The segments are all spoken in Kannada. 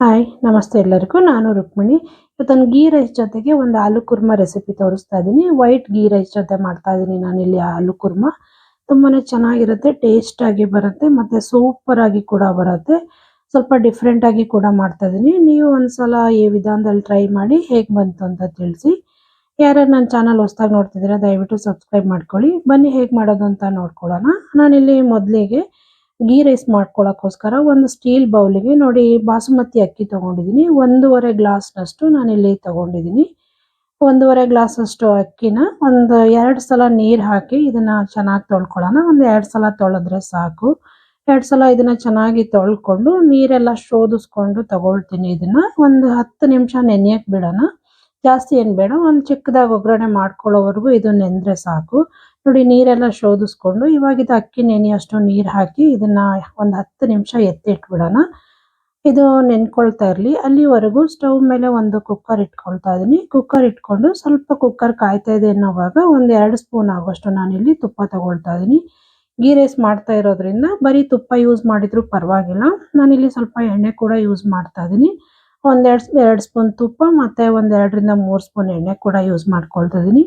ಹಾಯ್, ನಮಸ್ತೆ ಎಲ್ಲರಿಗೂ. ನಾನು ರುಕ್ಮಿಣಿ. ಇವತ್ತು ಗೀ ರೈಸ್ ಜೊತೆಗೆ ಒಂದು ಆಲೂ ಕುರ್ಮಾ ರೆಸಿಪಿ ತೋರಿಸ್ತಾ ಇದ್ದೀನಿ. ವೈಟ್ ಗೀ ರೈಸ್ ಜೊತೆ ಮಾಡ್ತಾ ಇದ್ದೀನಿ ನಾನಿಲ್ಲಿ ಆಲೂ ಕುರ್ಮಾ. ತುಂಬಾನೇ ಚೆನ್ನಾಗಿರುತ್ತೆ ಟೇಸ್ಟ್ ಆಗಿ ಬರುತ್ತೆ, ಮತ್ತೆ ಸೂಪರ್ ಆಗಿ ಕೂಡ ಬರುತ್ತೆ. ಸ್ವಲ್ಪ ಡಿಫ್ರೆಂಟಾಗಿ ಕೂಡ ಮಾಡ್ತಾ ಇದ್ದೀನಿ. ನೀವು ಒಂದ್ಸಲ ಈ ವಿಧಾನದಲ್ಲಿ ಟ್ರೈ ಮಾಡಿ ಹೇಗೆ ಬಂತು ಅಂತ ತಿಳಿಸಿ. ಯಾರ್ಯಾರು ನನ್ನ ಚಾನಲ್ ಹೊಸದಾಗಿ ನೋಡ್ತಿದ್ದೀರಾ, ದಯವಿಟ್ಟು ಸಬ್ಸ್ಕ್ರೈಬ್ ಮಾಡ್ಕೊಳ್ಳಿ. ಬನ್ನಿ ಹೇಗೆ ಮಾಡೋದು ಅಂತ ನೋಡ್ಕೊಳ್ಳೋಣ. ನಾನಿಲ್ಲಿ ಮೊದಲಿಗೆ ಗೀ ರೈಸ್ ಮಾಡ್ಕೊಳಕ್ಕೋಸ್ಕರ ಒಂದು ಸ್ಟೀಲ್ ಬೌಲಿಗೆ ನೋಡಿ ಬಾಸುಮತಿ ಅಕ್ಕಿ ತಗೊಂಡಿದ್ದೀನಿ. ಒಂದೂವರೆ ಗ್ಲಾಸ್ನಷ್ಟು ಇಲ್ಲಿ ತಗೊಂಡಿದ್ದೀನಿ. ಒಂದೂವರೆ ಗ್ಲಾಸ್ ಅಷ್ಟು ಅಕ್ಕಿನ ಒಂದು ಎರಡು ಸಲ ನೀರು ಹಾಕಿ ಇದನ್ನ ಚೆನ್ನಾಗಿ ತೊಳ್ಕೊಳ್ಳೋಣ. ಒಂದು ಎರಡು ಸಲ ತೊಳೆದ್ರೆ ಸಾಕು. ಎರಡು ಸಲ ಇದನ್ನ ಚೆನ್ನಾಗಿ ತೊಳ್ಕೊಂಡು ನೀರೆಲ್ಲ ಶೋಧಿಸ್ಕೊಂಡು ತಗೊಳ್ತೀನಿ ಇದನ್ನ. ಒಂದು ಹತ್ತು ನಿಮಿಷ ನೆನೆಯಕ್ಕೆ ಬಿಡೋಣ. ಜಾಸ್ತಿ ಏನು ಬೇಡ, ಒಂದು ಚಿಕ್ಕದಾಗಿ ಒಗ್ಗರಣೆ ಮಾಡ್ಕೊಳ್ಳೋವರೆಗೂ ಇದು ನೆಂದರೆ ಸಾಕು. ನೋಡಿ, ನೀರೆಲ್ಲ ಶೋಧಿಸ್ಕೊಂಡು ಇವಾಗ ಇದು ಅಕ್ಕಿ ನೆನೆ ಅಷ್ಟು ನೀರು ಹಾಕಿ ಇದನ್ನ ಒಂದು ಹತ್ತು ನಿಮಿಷ ಎತ್ತಿಟ್ಬಿಡೋಣ. ಇದು ನೆನ್ಕೊಳ್ತಾ ಇರಲಿ. ಅಲ್ಲಿವರೆಗೂ ಸ್ಟವ್ ಮೇಲೆ ಒಂದು ಕುಕ್ಕರ್ ಇಟ್ಕೊಳ್ತಾ ಇದ್ದೀನಿ ಕುಕ್ಕರ್ ಇಟ್ಕೊಂಡು ಸ್ವಲ್ಪ ಕುಕ್ಕರ್ ಕಾಯ್ತಾ ಇದೆ ಅನ್ನೋವಾಗ ಒಂದು ಎರಡು ಸ್ಪೂನ್ ಆಗೋಷ್ಟು ನಾನಿಲ್ಲಿ ತುಪ್ಪ ತಗೊಳ್ತಾ ಇದ್ದೀನಿ ಗೀ ರೈಸ್ ಮಾಡ್ತಾ ಇರೋದ್ರಿಂದ ಬರೀ ತುಪ್ಪ ಯೂಸ್ ಮಾಡಿದ್ರು ಪರವಾಗಿಲ್ಲ. ನಾನಿಲ್ಲಿ ಸ್ವಲ್ಪ ಎಣ್ಣೆ ಕೂಡ ಯೂಸ್ ಮಾಡ್ತಾ ಇದ್ದೀನಿ ಒಂದೆರಡು ಎರಡು ಸ್ಪೂನ್ ತುಪ್ಪ ಮತ್ತೆ ಒಂದೆರಡರಿಂದ ಮೂರು ಸ್ಪೂನ್ ಎಣ್ಣೆ ಕೂಡ ಯೂಸ್ ಮಾಡ್ಕೊಳ್ತಾ ಇದ್ದೀನಿ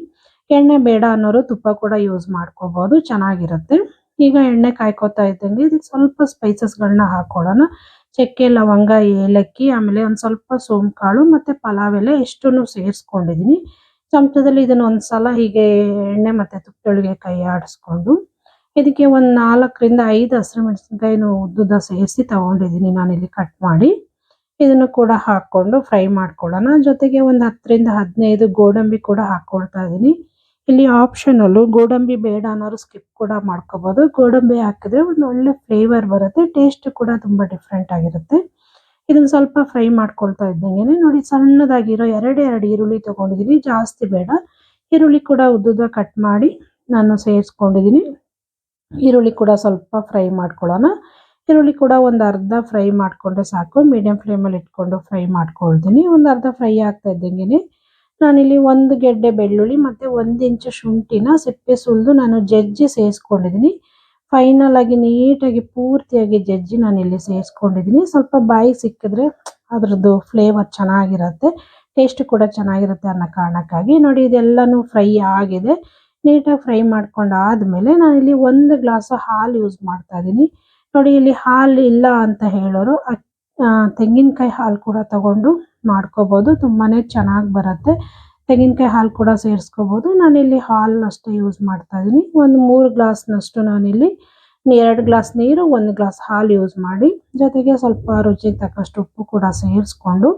ಎಣ್ಣೆ ಬೇಡ ಅನ್ನೋರು ತುಪ್ಪ ಕೂಡ ಯೂಸ್ ಮಾಡ್ಕೋಬಹುದು ಚೆನ್ನಾಗಿರುತ್ತೆ. ಈಗ ಎಣ್ಣೆ ಕಾಯ್ಕೋತಾ ಇದ್ದಂಗೆ ಇದಕ್ಕೆ ಸ್ವಲ್ಪ ಸ್ಪೈಸಸ್ಗಳನ್ನ ಹಾಕೊಳ್ಳೋಣ ಚಕ್ಕೆ, ಲವಂಗ, ಏಲಕ್ಕಿ, ಆಮೇಲೆ ಒಂದು ಸ್ವಲ್ಪ ಸೋಂಕಾಳು ಮತ್ತೆ ಪಲಾವ್ ಎಲೆ ಇಷ್ಟನ್ನು ಸೇರಿಸ್ಕೊಂಡಿದ್ದೀನಿ ಚಮಚದಲ್ಲಿ ಇದನ್ನ ಒಂದ್ಸಲ ಹೀಗೆ ಎಣ್ಣೆ ಮತ್ತೆ ತುಪ್ಪದೊಳಗೆ ಕೈ ಆಡಿಸ್ಕೊಂಡು, ಇದಕ್ಕೆ ಒಂದು ನಾಲ್ಕರಿಂದ ಐದು ಹಸಿರು ಮೆಣಸಿನ್ಕಾಯಿನ ಉದ್ದುದ ಸೇರಿಸಿ ನಾನು ನಾನಿಲ್ಲಿ ಕಟ್ ಮಾಡಿ. ಇದನ್ನು ಕೂಡ ಹಾಕೊಂಡು ಫ್ರೈ ಮಾಡ್ಕೊಳ್ಳೋಣ. ಜೊತೆಗೆ ಒಂದು ಹತ್ತರಿಂದ ಹದಿನೈದು ಗೋಡಂಬಿ ಕೂಡ ಹಾಕೊಳ್ತಾ ಇದ್ದೀನಿ ಇಲ್ಲಿ ಆಪ್ಷನಲ್ಲು ಗೋಡಂಬಿ ಬೇಡ ಅನ್ನೋರು ಸ್ಕಿಪ್ ಕೂಡ ಮಾಡ್ಕೋಬಹುದು ಗೋಡಂಬಿ ಹಾಕಿದ್ರೆ ಒಂದು ಒಳ್ಳೆ ಫ್ಲೇವರ್ ಬರುತ್ತೆ ಟೇಸ್ಟ್ ಕೂಡ ತುಂಬಾ ಡಿಫ್ರೆಂಟ್ ಆಗಿರುತ್ತೆ. ಇದನ್ನ ಸ್ವಲ್ಪ ಫ್ರೈ ಮಾಡ್ಕೊಳ್ತಾ ಇದ್ದಂಗೆ ನೋಡಿ, ಸಣ್ಣದಾಗಿರೋ ಎರಡೇ ಎರಡು ಈರುಳ್ಳಿ ತಗೊಂಡಿದ್ದೀನಿ ಜಾಸ್ತಿ ಬೇಡ. ಈರುಳ್ಳಿ ಕೂಡ ಉದ್ದುದ ಕಟ್ ಮಾಡಿ ನಾನು ಸೇರಿಸ್ಕೊಂಡಿದ್ದೀನಿ ಈರುಳ್ಳಿ ಕೂಡ ಸ್ವಲ್ಪ ಫ್ರೈ ಮಾಡ್ಕೊಳ್ಳೋಣ. ಈರುಳ್ಳಿ ಕೂಡ ಒಂದು ಅರ್ಧ ಫ್ರೈ ಮಾಡ್ಕೊಂಡ್ರೆ ಸಾಕು. ಮೀಡಿಯಂ ಫ್ಲೇಮಲ್ಲಿ ಇಟ್ಕೊಂಡು ಫ್ರೈ ಮಾಡ್ಕೊಳ್ತೀನಿ. ಒಂದು ಅರ್ಧ ಫ್ರೈ ಆಗ್ತಾ ಇದ್ದಂಗೆ ನಾನಿಲ್ಲಿ ಒಂದು ಗೆಡ್ಡೆ ಬೆಳ್ಳುಳ್ಳಿ ಮತ್ತೆ ಒಂದು ಇಂಚು ಶುಂಠಿನ ಸಿಪ್ಪೆ ಸುಲಿದು ನಾನು ಜಜ್ಜಿ ಸೇರಿಸ್ಕೊಂಡಿದ್ದೀನಿ ಫೈನಲ್ ಆಗಿ ನೀಟಾಗಿ ಪೂರ್ತಿಯಾಗಿ ಜಜ್ಜಿ ನಾನಿಲ್ಲಿ ಸೇರಿಸ್ಕೊಂಡಿದ್ದೀನಿ ಸ್ವಲ್ಪ ಬಾಯಿಗೆ ಸಿಕ್ಕಿದ್ರೆ ಅದರದ್ದು ಫ್ಲೇವರ್ ಚೆನ್ನಾಗಿರುತ್ತೆ ಟೇಸ್ಟ್ ಕೂಡ ಚೆನ್ನಾಗಿರುತ್ತೆ ಅನ್ನೋ ಕಾರಣಕ್ಕಾಗಿ. ನೋಡಿ, ಇದೆಲ್ಲನೂ ಫ್ರೈ ಆಗಿದೆ. ನೀಟಾಗಿ ಫ್ರೈ ಮಾಡ್ಕೊಂಡು ಆದಮೇಲೆ ನಾನಿಲ್ಲಿ ಒಂದು ಗ್ಲಾಸ್ ಹಾಲು ಯೂಸ್ ಮಾಡ್ತಾ ಇದ್ದೀನಿ. ನೋಡಿ, ಇಲ್ಲಿ ಹಾಲು ಇಲ್ಲ ಅಂತ ಹೇಳೋರು ತೆಂಗಿನಕಾಯಿ ಹಾಲು ಕೂಡ ತಗೊಂಡು ಮಾಡ್ಕೋಬಹುದು ತುಂಬಾನೇ ಚೆನ್ನಾಗಿ ಬರುತ್ತೆ. ತೆಂಗಿನಕಾಯಿ ಹಾಲು ಕೂಡ ಸೇರಿಸ್ಕೋಬಹುದು ನಾನಿಲ್ಲಿ ಹಾಲನ್ನಷ್ಟೇ ಯೂಸ್ ಮಾಡ್ತಾ ಇದ್ದೀನಿ ಒಂದು ಮೂರು ಗ್ಲಾಸ್ನಷ್ಟು ನಾನಿಲ್ಲಿ ಎರಡು ಗ್ಲಾಸ್ ನೀರು, ಒಂದು ಗ್ಲಾಸ್ ಹಾಲು ಯೂಸ್ ಮಾಡಿ, ಜೊತೆಗೆ ಸ್ವಲ್ಪ ರುಚಿಗೆ ತಕ್ಕಷ್ಟು ಉಪ್ಪು ಕೂಡ ಸೇರಿಸ್ಕೊಂಡು,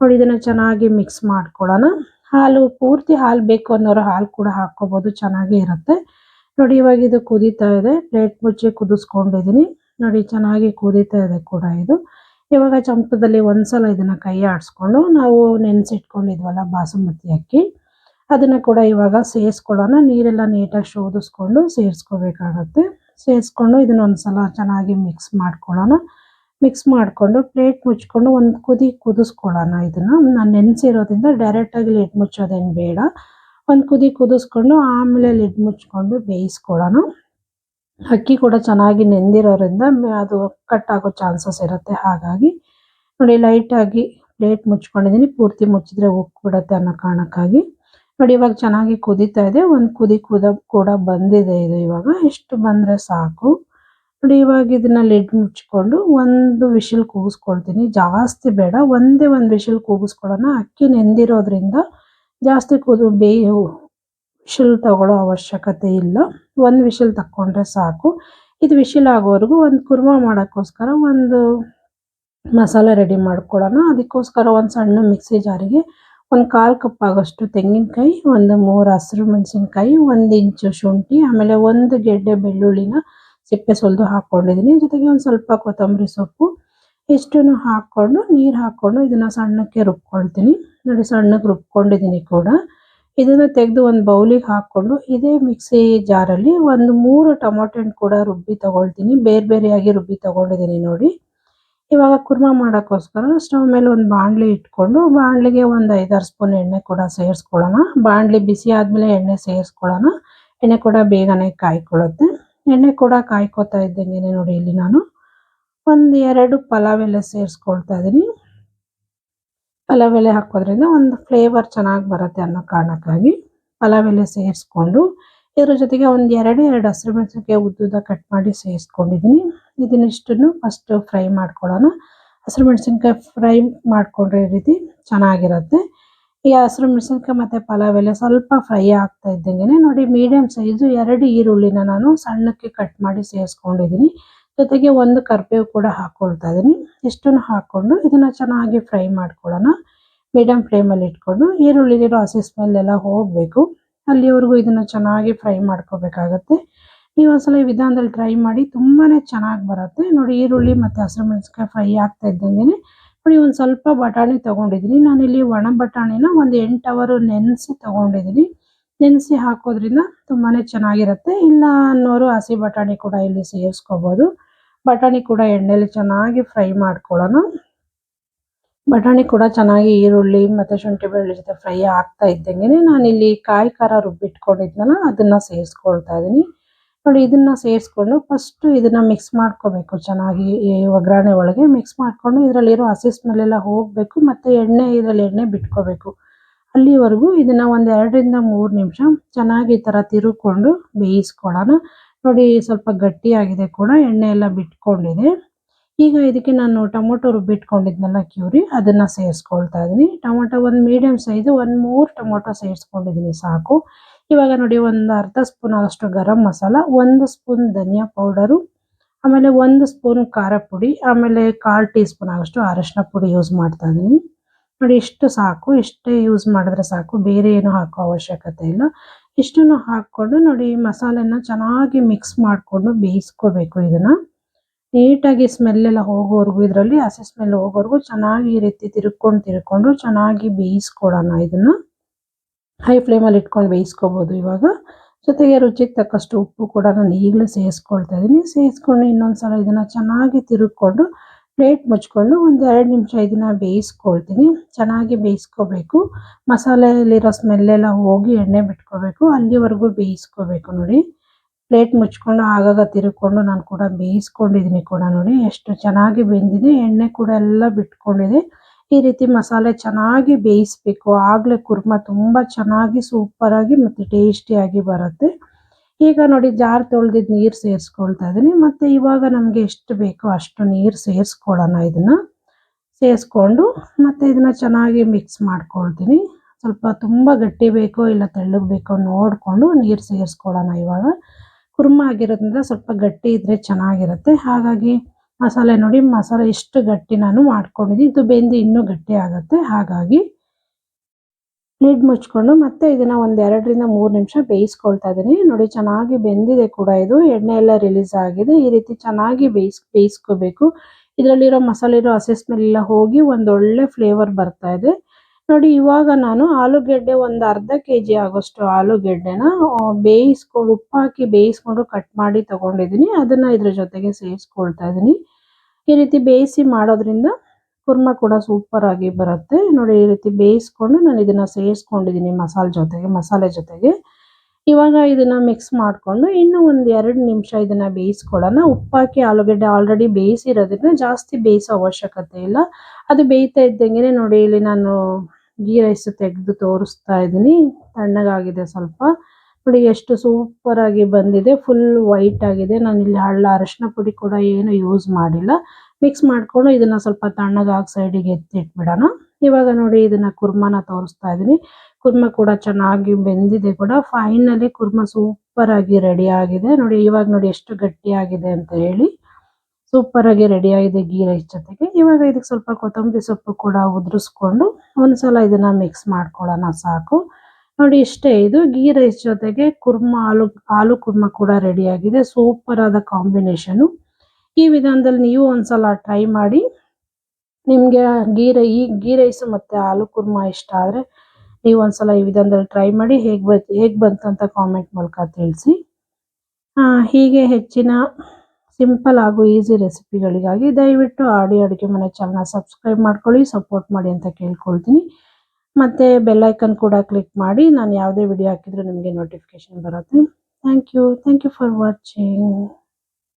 ನೋಡಿ ಇದನ್ನು ಚೆನ್ನಾಗಿ ಮಿಕ್ಸ್ ಮಾಡ್ಕೊಳ್ಳೋಣ. ಹಾಲು, ಪೂರ್ತಿ ಹಾಲು ಬೇಕು ಅನ್ನೋರು ಹಾಲು ಕೂಡ ಹಾಕ್ಕೋಬೋದು, ಚೆನ್ನಾಗೇ ಇರುತ್ತೆ. ನೋಡಿ ಇವಾಗ ಇದು ಕುದೀತಾ ಇದೆ. ಪ್ಲೇಟ್ ಮುಚ್ಚಿ ಕುದಿಸ್ಕೊಂಡಿದ್ದೀನಿ ನೋಡಿ ಚೆನ್ನಾಗಿ ಕುದೀತಾ ಇದೆ ಕೂಡ ಇದು. ಇವಾಗ ಚಮಚದಲ್ಲಿ ಒಂದ್ಸಲ ಇದನ್ನು ಕೈ ಆಡಿಸ್ಕೊಂಡು ನಾವು ನೆನೆಸಿಟ್ಕೊಂಡಿದ್ವಲ್ಲ ಬಾಸುಮತಿ ಅಕ್ಕಿ, ಅದನ್ನು ಕೂಡ ಇವಾಗ ಸೇರಿಸ್ಕೊಳ್ಳೋಣ. ನೀರೆಲ್ಲ ನೀಟಾಗಿ ಶೋಧಿಸ್ಕೊಂಡು ಸೇರಿಸ್ಕೋಬೇಕಾಗತ್ತೆ. ಸೇರಿಸ್ಕೊಂಡು ಇದನ್ನ ಒಂದ್ಸಲ ಚೆನ್ನಾಗಿ ಮಿಕ್ಸ್ ಮಾಡ್ಕೊಳ್ಳೋಣ. ಮಿಕ್ಸ್ ಮಾಡಿಕೊಂಡು ಪ್ಲೇಟ್ ಮುಚ್ಕೊಂಡು ಒಂದು ಕುದಿ ಕುದಿಸ್ಕೊಳ್ಳೋಣ ಇದನ್ನು. ನಾನು ನೆನೆಸಿರೋದ್ರಿಂದ ಡೈರೆಕ್ಟಾಗಿ ಲಿಡ್ ಮುಚ್ಚೋದೇನು ಬೇಡ. ಒಂದು ಕುದಿ ಕುದಿಸ್ಕೊಂಡು ಆಮೇಲೆ ಲಿಡ್ ಮುಚ್ಕೊಂಡು ಬೇಯಿಸ್ಕೊಳ್ಳೋಣ. ಅಕ್ಕಿ ಕೂಡ ಚೆನ್ನಾಗಿ ನೆಂದಿರೋದ್ರಿಂದ ಅದು ಕಟ್ ಆಗೋ ಚಾನ್ಸಸ್ ಇರುತ್ತೆ. ಹಾಗಾಗಿ ನೋಡಿ ಲೈಟಾಗಿ ಪ್ಲೇಟ್ ಮುಚ್ಕೊಂಡಿದ್ದೀನಿ. ಪೂರ್ತಿ ಮುಚ್ಚಿದ್ರೆ ಬಿಡುತ್ತೆ ಅನ್ನೋ ಕಾರಣಕ್ಕಾಗಿ. ನೋಡಿ ಇವಾಗ ಚೆನ್ನಾಗಿ ಕುದೀತಾ ಇದೆ. ಒಂದು ಕುದಿ ಕುದ ಕೂಡ ಬಂದಿದೆ ಇದು ಇವಾಗ. ಎಷ್ಟು ಬಂದರೆ ಸಾಕು. ನೋಡಿ ಇವಾಗ ಇದನ್ನ ಲಿಡ್ ಮುಚ್ಕೊಂಡು ಒಂದು ವಿಷಲ್ ಕೂಗಿಸ್ಕೊಳ್ತೀನಿ. ಜಾಸ್ತಿ ಬೇಡ. ಒಂದೇ ಒಂದು ವಿಷಲ್ ಕೂಗಿಸ್ಕೊಳ್ಳೋಣ. ಅಕ್ಕಿ ನೆಂದಿರೋದ್ರಿಂದ ಜಾಸ್ತಿ ಕುದು ಬೇಯ ವಿಶಿಲ್ ತಗೊಳ್ಳೋ ಅವಶ್ಯಕತೆ ಇಲ್ಲ. ಒಂದು ವಿಶಿಲ್ ತಕ್ಕೊಂಡ್ರೆ ಸಾಕು. ಇದು ವಿಶಿಲ್ ಆಗೋವರೆಗೂ ಒಂದು ಕುರ್ಮ ಮಾಡೋಕ್ಕೋಸ್ಕರ ಒಂದು ಮಸಾಲೆ ರೆಡಿ ಮಾಡ್ಕೊಳ್ಳೋಣ. ಅದಕ್ಕೋಸ್ಕರ ಒಂದು ಸಣ್ಣ ಮಿಕ್ಸಿ ಜಾರಿಗೆ ಒಂದು ಕಾಲು ಕಪ್ ಆಗೋಷ್ಟು ತೆಂಗಿನಕಾಯಿ, ಒಂದು ಮೂರು ಹಸಿರು ಮೆಣಸಿನ್ಕಾಯಿ, ಒಂದು ಇಂಚು ಶುಂಠಿ, ಆಮೇಲೆ ಒಂದು ಗೆಡ್ಡೆ ಬೆಳ್ಳುಳ್ಳಿನ ಸಿಪ್ಪೆ ಸುಲಿದು ಹಾಕ್ಕೊಂಡಿದ್ದೀನಿ ಜೊತೆಗೆ ಒಂದು ಸ್ವಲ್ಪ ಕೊತ್ತಂಬರಿ ಸೊಪ್ಪು ಇಷ್ಟನ್ನು ಹಾಕ್ಕೊಂಡು ನೀರು ಹಾಕ್ಕೊಂಡು ಇದನ್ನು ಸಣ್ಣಕ್ಕೆ ರುಬ್ಕೊಳ್ತೀನಿ. ನೋಡಿ ಸಣ್ಣಕ್ಕೆ ರುಬ್ಕೊಂಡಿದ್ದೀನಿ ಕೂಡ. ಇದನ್ನ ತೆಗೆದು ಒಂದು ಬೌಲಿಗೆ ಹಾಕೊಂಡು ಇದೇ ಮಿಕ್ಸಿ ಜಾರಲ್ಲಿ ಒಂದು ಮೂರು ಟೊಮೊಟೊ ಕೂಡ ರುಬ್ಬಿ ತಗೊಳ್ತೀನಿ. ಬೇರೆ ಬೇರೆಯಾಗಿ ರುಬ್ಬಿ ತಗೊಂಡಿದ್ದೀನಿ ನೋಡಿ. ಇವಾಗ ಕುರ್ಮಾ ಮಾಡೋಕ್ಕೋಸ್ಕರ ಸ್ಟವ್ ಮೇಲೆ ಒಂದು ಬಾಣಲಿ ಇಟ್ಕೊಂಡು ಬಾಣಲಿಗೆ ಒಂದು ಐದಾರು ಸ್ಪೂನ್ ಎಣ್ಣೆ ಕೂಡ ಸೇರಿಸ್ಕೊಳ್ಳೋಣ. ಬಾಣಲಿ ಬಿಸಿ ಆದಮೇಲೆ ಎಣ್ಣೆ ಸೇರಿಸ್ಕೊಳ್ಳೋಣ. ಎಣ್ಣೆ ಕೂಡ ಬೇಗನೆ ಕಾಯ್ಕೊಳ್ಳುತ್ತೆ. ಎಣ್ಣೆ ಕೂಡ ಕಾಯ್ಕೋತಾ ಇದ್ದಂಗೆ ನೋಡಿ ಇಲ್ಲಿ ನಾನು ಒಂದು ಎರಡು ಪಲಾವ್ ಎಲೆ ಸೇರಿಸ್ಕೊಳ್ತಾ ಇದ್ದೀನಿ ಪಲಾವ್ ಎಲೆ ಹಾಕೋದ್ರಿಂದ ಒಂದು ಫ್ಲೇವರ್ ಚೆನ್ನಾಗಿ ಬರುತ್ತೆ ಅನ್ನೋ ಕಾರಣಕ್ಕಾಗಿ ಪಲಾವ್ ಎಲೆ ಸೇರಿಸ್ಕೊಂಡು ಇದ್ರ ಜೊತೆಗೆ ಒಂದು ಎರಡು ಎರಡು ಹಸಿರು ಮೆಣಸಿನ್ಕಾಯಿ ಉದ್ದುದ ಕಟ್ ಮಾಡಿ ಸೇರಿಸ್ಕೊಂಡಿದ್ದೀನಿ. ಇದನ್ನಿಷ್ಟನ್ನು ಫಸ್ಟ್ ಫ್ರೈ ಮಾಡ್ಕೊಳ್ಳೋಣ. ಹಸಿರು ಮೆಣಸಿನ್ಕಾಯಿ ಫ್ರೈ ಮಾಡ್ಕೊಂಡ್ರೆ ರೀತಿ ಚೆನ್ನಾಗಿರುತ್ತೆ. ಈ ಹಸಿರು ಮೆಣಸಿನ್ಕಾಯಿ ಮತ್ತೆ ಪಲಾವ್ ಎಲೆ ಸ್ವಲ್ಪ ಫ್ರೈ ಆಗ್ತಾ ಇದ್ದಂಗೆ ನೋಡಿ ಮೀಡಿಯಂ ಸೈಜು ಎರಡು ಈರುಳ್ಳಿನ ನಾನು ಸಣ್ಣಕ್ಕೆ ಕಟ್ ಮಾಡಿ ಸೇರಿಸ್ಕೊಂಡಿದ್ದೀನಿ. ಜೊತೆಗೆ ಒಂದು ಕರ್ಬೇವು ಕೂಡ ಹಾಕೊಳ್ತಾ ಇದ್ದೀನಿ ಇಷ್ಟನ್ನು ಹಾಕೊಂಡು ಇದನ್ನ ಚೆನ್ನಾಗಿ ಫ್ರೈ ಮಾಡ್ಕೊಳ್ಳೋಣ. ಮೀಡಿಯಂ ಫ್ಲೇಮಲ್ಲಿ ಇಟ್ಕೊಂಡು ಈರುಳ್ಳಿಲಿರೋ ಹಸಿ ಸ್ಮೆಲ್ ಎಲ್ಲ ಹೋಗಬೇಕು. ಅಲ್ಲಿವರೆಗೂ ಇದನ್ನ ಚೆನ್ನಾಗಿ ಫ್ರೈ ಮಾಡ್ಕೋಬೇಕಾಗತ್ತೆ. ನೀವು ಒಂದ್ಸಲ ಈ ವಿಧಾನದಲ್ಲಿ ಟ್ರೈ ಮಾಡಿ ತುಂಬಾನೇ ಚೆನ್ನಾಗಿ ಬರುತ್ತೆ. ನೋಡಿ ಈರುಳ್ಳಿ ಮತ್ತೆ ಹಸಿರು ಮೆಣಸಿನಕಾಯಿ ಫ್ರೈ ಆಗ್ತಾ ಇದ್ದಂಗೆ ನೋಡಿ ಒಂದು ಸ್ವಲ್ಪ ಬಟಾಣಿ ತಗೊಂಡಿದ್ದೀನಿ ನಾನಿಲ್ಲಿ ಒಣ ಬಟಾಣಿನ ಒಂದು ಎಂಟು ಅವರ್ ನೆನೆಸಿ ತಗೊಂಡಿದ್ದೀನಿ ನೆನೆಸಿ ಹಾಕೋದ್ರಿಂದ ತುಂಬಾನೇ ಚೆನ್ನಾಗಿರುತ್ತೆ. ಇಲ್ಲ ಅನ್ನೋರು ಹಸಿ ಬಟಾಣಿ ಕೂಡ ಇಲ್ಲಿ ಸೇರಿಸ್ಕೋಬೋದು. ಬಟಾಣಿ ಕೂಡ ಎಣ್ಣೆಲಿ ಚೆನ್ನಾಗಿ ಫ್ರೈ ಮಾಡ್ಕೊಳ್ಳೋಣ. ಬಟಾಣಿ ಕೂಡ ಚೆನ್ನಾಗಿ ಈರುಳ್ಳಿ ಮತ್ತೆ ಶುಂಠಿ ಬೆಳ್ಳುಳ್ಳಿ ಜೊತೆ ಫ್ರೈ ಆಗ್ತಾ ಇದ್ದಂಗೆ ಇಲ್ಲಿ ಕಾಯಿ ಖಾರ ರುಬ್ಬಿಟ್ಕೊಂಡಿದ್ನಲ್ಲ, ಅದನ್ನ ಸೇರಿಸ್ಕೊಳ್ತಾ ಇದ್ದೀನಿ ನೋಡಿ, ಇದನ್ನ ಸೇರಿಸ್ಕೊಂಡು ಫಸ್ಟ್ ಇದನ್ನ ಮಿಕ್ಸ್ ಮಾಡ್ಕೋಬೇಕು ಚೆನ್ನಾಗಿ. ಒಗ್ಗರಣೆ ಒಳಗೆ ಮಿಕ್ಸ್ ಮಾಡ್ಕೊಂಡು ಇದರಲ್ಲಿರೋ ಹಸಿ ಸ್ಮೆಲ್ಲೆಲ್ಲ ಹೋಗಬೇಕು, ಮತ್ತೆ ಎಣ್ಣೆ, ಇದರಲ್ಲಿ ಎಣ್ಣೆ ಬಿಟ್ಕೋಬೇಕು. ಅಲ್ಲಿವರೆಗೂ ಇದನ್ನ ಒಂದ್ ಎರಡರಿಂದ ಮೂರು ನಿಮಿಷ ಚೆನ್ನಾಗಿ ಈ ತರ ತಿರುಕೊಂಡು ಬೇಯಿಸ್ಕೊಳ್ಳೋಣ. ನೋಡಿ, ಸ್ವಲ್ಪ ಗಟ್ಟಿಯಾಗಿದೆ ಕೂಡ, ಎಣ್ಣೆ ಎಲ್ಲ ಬಿಟ್ಕೊಂಡಿದೆ. ಈಗ ಇದಕ್ಕೆ ನಾನು ಟೊಮೊಟೊ ರುಬ್ಬಿಟ್ಕೊಂಡಿದ್ನಲ್ಲ ಕ್ಯೂರಿ, ಅದನ್ನ ಸೇರಿಸ್ಕೊಳ್ತಾ ಇದ್ದೀನಿ. ಟೊಮೊಟೊ ಒಂದು ಮೀಡಿಯಂ ಸೈಜ್, ಒಂದ್ ಮೂರು ಟೊಮೊಟೊ ಸೇರಿಸ್ಕೊಂಡಿದ್ದೀನಿ, ಸಾಕು. ಇವಾಗ ನೋಡಿ, ಒಂದು ಅರ್ಧ ಸ್ಪೂನ್ ಆದಷ್ಟು ಗರಂ ಮಸಾಲ, ಒಂದು ಸ್ಪೂನ್ ಧನಿಯಾ ಪೌಡರು, ಆಮೇಲೆ ಒಂದು ಸ್ಪೂನ್ ಖಾರ ಪುಡಿ, ಆಮೇಲೆ ಕಾಲ್ ಟೀ ಸ್ಪೂನ್ ಆಗೋಷ್ಟು ಅರಶಿನ ಪುಡಿ ಯೂಸ್ ಮಾಡ್ತಾ ಇದ್ದೀನಿ. ನೋಡಿ ಇಷ್ಟು ಸಾಕು ಇಷ್ಟೇ ಯೂಸ್ ಮಾಡಿದ್ರೆ ಸಾಕು, ಬೇರೆ ಏನು ಹಾಕೋ ಅವಶ್ಯಕತೆ ಇಲ್ಲ. ಇಷ್ಟನ್ನು ಹಾಕೊಂಡು ನೋಡಿ, ಮಸಾಲೆನ ಚೆನ್ನಾಗಿ ಮಿಕ್ಸ್ ಮಾಡಿಕೊಂಡು ಬೇಯಿಸ್ಕೋಬೇಕು ಇದನ್ನ. ನೀಟಾಗಿ ಸ್ಮೆಲ್ ಎಲ್ಲ ಹೋಗೋವರೆಗೂ ಇದರಲ್ಲಿ, ಹಸಿ ಸ್ಮೆಲ್ ಹೋಗೋವರೆಗೂ ಚೆನ್ನಾಗಿ ಈ ರೀತಿ ತಿರುಗ್ಕೊಂಡು ತಿರ್ಕೊಂಡು ಚೆನ್ನಾಗಿ ಬೇಯಿಸ್ಕೊಡೋಣ ಇದನ್ನ. ಹೈ ಫ್ಲೇಮಲ್ಲಿ ಇಟ್ಕೊಂಡು ಬೇಯಿಸ್ಕೋಬೋದು ಇವಾಗ. ಜೊತೆಗೆ ರುಚಿಗೆ ತಕ್ಕಷ್ಟು ಉಪ್ಪು ಕೂಡ ನಾನು ಈಗಲೇ ಸೇರಿಸ್ಕೊಳ್ತಾ ಇದ್ದೀನಿ ಸೇರಿಸ್ಕೊಂಡು ಇನ್ನೊಂದ್ಸಲ ಇದನ್ನ ಚೆನ್ನಾಗಿ ತಿರುಗ್ಕೊಂಡು ಪ್ಲೇಟ್ ಮುಚ್ಕೊಂಡು ಒಂದು ಎರಡು ನಿಮಿಷ ಇದನ್ನ ಬೇಯಿಸ್ಕೊಳ್ತೀನಿ. ಚೆನ್ನಾಗಿ ಬೇಯಿಸ್ಕೋಬೇಕು. ಮಸಾಲೆಯಲ್ಲಿರೋ ಸ್ಮೆಲ್ ಎಲ್ಲ ಹೋಗಿ ಎಣ್ಣೆ ಬಿಟ್ಕೋಬೇಕು. ಅಲ್ಲಿವರೆಗೂ ಬೇಯಿಸ್ಕೋಬೇಕು ನೋಡಿ. ಪ್ಲೇಟ್ ಮುಚ್ಕೊಂಡು ಆಗಾಗ ತಿರುಕೊಂಡು ನಾನು ಕೂಡ ಬೇಯಿಸ್ಕೊಂಡಿದ್ದೀನಿ ಕೂಡ ನೋಡಿ. ಎಷ್ಟು ಚೆನ್ನಾಗಿ ಬೆಂದಿದೆ. ಎಣ್ಣೆ ಕೂಡ ಎಲ್ಲ ಬಿಟ್ಕೊಂಡಿದೆ. ಈ ರೀತಿ ಮಸಾಲೆ ಚೆನ್ನಾಗಿ ಬೇಯಿಸ್ಬೇಕು. ಆಗ್ಲೇ ಕುರ್ಮಾ ತುಂಬಾ ಚೆನ್ನಾಗಿ ಸೂಪರ್ ಆಗಿ ಮತ್ತೆ ಟೇಸ್ಟಿಯಾಗಿ ಬರುತ್ತೆ. ಈಗ ನೋಡಿ ಜಾರ್ ತೊಳೆದಿದ್ದು ನೀರು ಸೇರಿಸ್ಕೊಳ್ತಾ ಇದ್ದೀನಿ ಮತ್ತು ಇವಾಗ ನಮಗೆ ಎಷ್ಟು ಬೇಕೋ ಅಷ್ಟು ನೀರು ಸೇರಿಸ್ಕೊಳ್ಳೋಣ ಇದನ್ನು. ಸೇರಿಸ್ಕೊಂಡು ಮತ್ತು ಇದನ್ನು ಚೆನ್ನಾಗಿ ಮಿಕ್ಸ್ ಮಾಡ್ಕೊಳ್ತೀನಿ. ಸ್ವಲ್ಪ ತುಂಬ ಗಟ್ಟಿ ಬೇಕೋ ಇಲ್ಲ ತೆಳ್ಳಗೆ ಬೇಕೋ ನೋಡಿಕೊಂಡು ನೀರು ಸೇರಿಸ್ಕೊಳ್ಳೋಣ ಇವಾಗ. ಕುರ್ಮ ಆಗಿರೋದ್ರಿಂದ ಸ್ವಲ್ಪ ಗಟ್ಟಿ ಇದ್ದರೆ ಚೆನ್ನಾಗಿರುತ್ತೆ. ಹಾಗಾಗಿ ಮಸಾಲೆ ನೋಡಿ, ಮಸಾಲೆ ಇಷ್ಟು ಗಟ್ಟಿ ನಾನು ಮಾಡ್ಕೊಂಡಿದ್ದೀನಿ. ಇದು ಬೆಂದು ಇನ್ನೂ ಗಟ್ಟಿ ಆಗುತ್ತೆ. ಹಾಗಾಗಿ ಲಿಡ್ ಮುಚ್ಕೊಂಡು ಮತ್ತೆ ಇದನ್ನ ಒಂದ್ ಎರಡರಿಂದ ಮೂರು ನಿಮಿಷ ಬೇಯಿಸ್ಕೊಳ್ತಾ ಇದ್ದೀನಿ. ನೋಡಿ, ಚೆನ್ನಾಗಿ ಬೆಂದಿದೆ ಕೂಡ ಇದು. ಎಣ್ಣೆ ಎಲ್ಲ ರಿಲೀಸ್ ಆಗಿದೆ. ಈ ರೀತಿ ಚೆನ್ನಾಗಿ ಬೇಯಿಸ್, ಬೇಯಿಸ್ಕೋಬೇಕು. ಇದರಲ್ಲಿರೋ ಮಸಾಲೆ ಇರೋ ಹಸಿ ಸ್ಮೆಲ್ ಎಲ್ಲ ಹೋಗಿ ಒಂದೊಳ್ಳೆ ಫ್ಲೇವರ್ ಬರ್ತಾ ಇದೆ. ನೋಡಿ, ಇವಾಗ ನಾನು ಆಲೂಗೆಡ್ಡೆ ಒಂದು ಅರ್ಧ ಕೆ ಜಿ ಆಗೋಷ್ಟು ಆಲೂಗೆಡ್ಡೆನ ಬೇಯಿಸ್ಕೊಂಡು ಉಪ್ಪು ಹಾಕಿ ಬೇಯಿಸ್ಕೊಂಡು ಕಟ್ ಮಾಡಿ ತಗೊಂಡಿದ್ದೀನಿ. ಅದನ್ನ ಇದ್ರ ಜೊತೆಗೆ ಸೇರಿಸ್ಕೊಳ್ತಾ ಇದ್ದೀನಿ. ಈ ರೀತಿ ಬೇಯಿಸಿ ಮಾಡೋದ್ರಿಂದ ಕುರ್ಮ ಕೂಡ ಸೂಪರ್ ಆಗಿ ಬರುತ್ತೆ. ನೋಡಿ, ಈ ರೀತಿ ಬೇಯಿಸ್ಕೊಂಡು ನಾನು ಇದನ್ನ ಸೇರಿಸ್ಕೊಂಡಿದ್ದೀನಿ ಮಸಾಲೆ ಜೊತೆಗೆ ಮಸಾಲೆ ಜೊತೆಗೆ. ಇವಾಗ ಇದನ್ನ ಮಿಕ್ಸ್ ಮಾಡಿಕೊಂಡು ಇನ್ನು ಒಂದು ಎರಡು ನಿಮಿಷ ಇದನ್ನ ಬೇಯಿಸ್ಕೊಳ್ಳೋಣ. ಉಪ್ಪಾಕಿ, ಆಲೂಗಡ್ಡೆ ಆಲ್ರೆಡಿ ಬೇಯಿಸಿರೋದ್ರಿಂದ ಜಾಸ್ತಿ ಬೇಯಿಸೋ ಅವಶ್ಯಕತೆ ಇಲ್ಲ. ಅದು ಬೇಯ್ತಾ ಇದ್ದಂಗೆ ನೋಡಿ, ಇಲ್ಲಿ ನಾನು ಗೀ ರೈಸ್ ತೆಗೆದು ತೋರಿಸ್ತಾ ಇದ್ದೀನಿ ತಣ್ಣಗಾಗಿದೆ ಸ್ವಲ್ಪ. ನೋಡಿ, ಎಷ್ಟು ಸೂಪರ್ ಆಗಿ ಬಂದಿದೆ. ಫುಲ್ ವೈಟ್ ಆಗಿದೆ. ನಾನು ಇಲ್ಲಿ ಹಳ್ಳ, ಅರಶಿನ ಪುಡಿ ಕೂಡ ಏನು ಯೂಸ್ ಮಾಡಿಲ್ಲ. ಮಿಕ್ಸ್ ಮಾಡ್ಕೊಂಡು ಇದನ್ನ ಸ್ವಲ್ಪ ತಣ್ಣಗಾಗಿ ಸೈಡಿಗೆ ಎತ್ತಿಟ್ಬಿಡೋಣ ಇವಾಗ ನೋಡಿ ಇದನ್ನ ಕುರ್ಮಾನ ತೋರಿಸ್ತಾ ಇದ್ದೀನಿ ಕುರ್ಮ ಕೂಡ ಚೆನ್ನಾಗಿ ಬೆಂದಿದೆ ಕೂಡ. ಫೈನಲಿ ಕುರ್ಮ ಸೂಪರ್ ಆಗಿ ರೆಡಿ ಆಗಿದೆ. ನೋಡಿ ಇವಾಗ ನೋಡಿ ಎಷ್ಟು ಗಟ್ಟಿ ಆಗಿದೆ ಅಂತ ಹೇಳಿ. ಸೂಪರ್ ಆಗಿ ರೆಡಿ ಆಗಿದೆ ಗೀ ರೈಸ್ ಜೊತೆಗೆ. ಇವಾಗ ಇದಕ್ಕೆ ಸ್ವಲ್ಪ ಕೊತ್ತಂಬರಿ ಸೊಪ್ಪು ಕೂಡ ಉದುರಿಸ್ಕೊಂಡು ಒಂದ್ಸಲ ಇದನ್ನ ಮಿಕ್ಸ್ ಮಾಡ್ಕೊಳ್ಳೋಣ ಸಾಕು. ನೋಡಿ ಇಷ್ಟೇ ಇದು. ಗೀ ರೈಸ್ ಜೊತೆಗೆ ಕುರ್ಮ, ಆಲೂ ಆಲೂ ಕುರ್ಮ ಕೂಡ ರೆಡಿ ಆಗಿದೆ. ಸೂಪರ್ ಆದ ಕಾಂಬಿನೇಷನ್ ಈ ವಿಧಾನದಲ್ಲಿ ನೀವು ಒಂದ್ಸಲ ಟ್ರೈ ಮಾಡಿ. ನಿಮಗೆ ಗೀ ರೈ ಗೀ ರೈಸ್ ಮತ್ತೆ ಆಲೂ ಕುರ್ಮ ಇಷ್ಟ ಆದರೆ ನೀವು ಒಂದ್ಸಲ ಈ ವಿಧಾನದಲ್ಲಿ ಟ್ರೈ ಮಾಡಿ ಹೇಗೆ ಬಂತು ಹೇಗೆ ಬಂತು ಅಂತ ಕಾಮೆಂಟ್ ಮೂಲಕ ತಿಳಿಸಿ. ಹೀಗೆ ಹೆಚ್ಚಿನ ಸಿಂಪಲ್ ಹಾಗೂ ಈಸಿ ರೆಸಿಪಿಗಳಿಗಾಗಿ ದಯವಿಟ್ಟು ಆಡಿ ಅಡುಗೆ ಮನೆ ಚಾನಲ್ನ ಸಬ್ಸ್ಕ್ರೈಬ್ ಮಾಡ್ಕೊಳ್ಳಿ ಸಪೋರ್ಟ್ ಮಾಡಿ ಅಂತ ಕೇಳ್ಕೊಳ್ತೀನಿ. ಮತ್ತು ಬೆಲ್ಲೈಕನ್ ಕೂಡ ಕ್ಲಿಕ್ ಮಾಡಿ, ನಾನು ಯಾವುದೇ ವಿಡಿಯೋ ಹಾಕಿದ್ರು ನಿಮಗೆ ನೋಟಿಫಿಕೇಶನ್ ಬರುತ್ತೆ. Thank you thank you for watching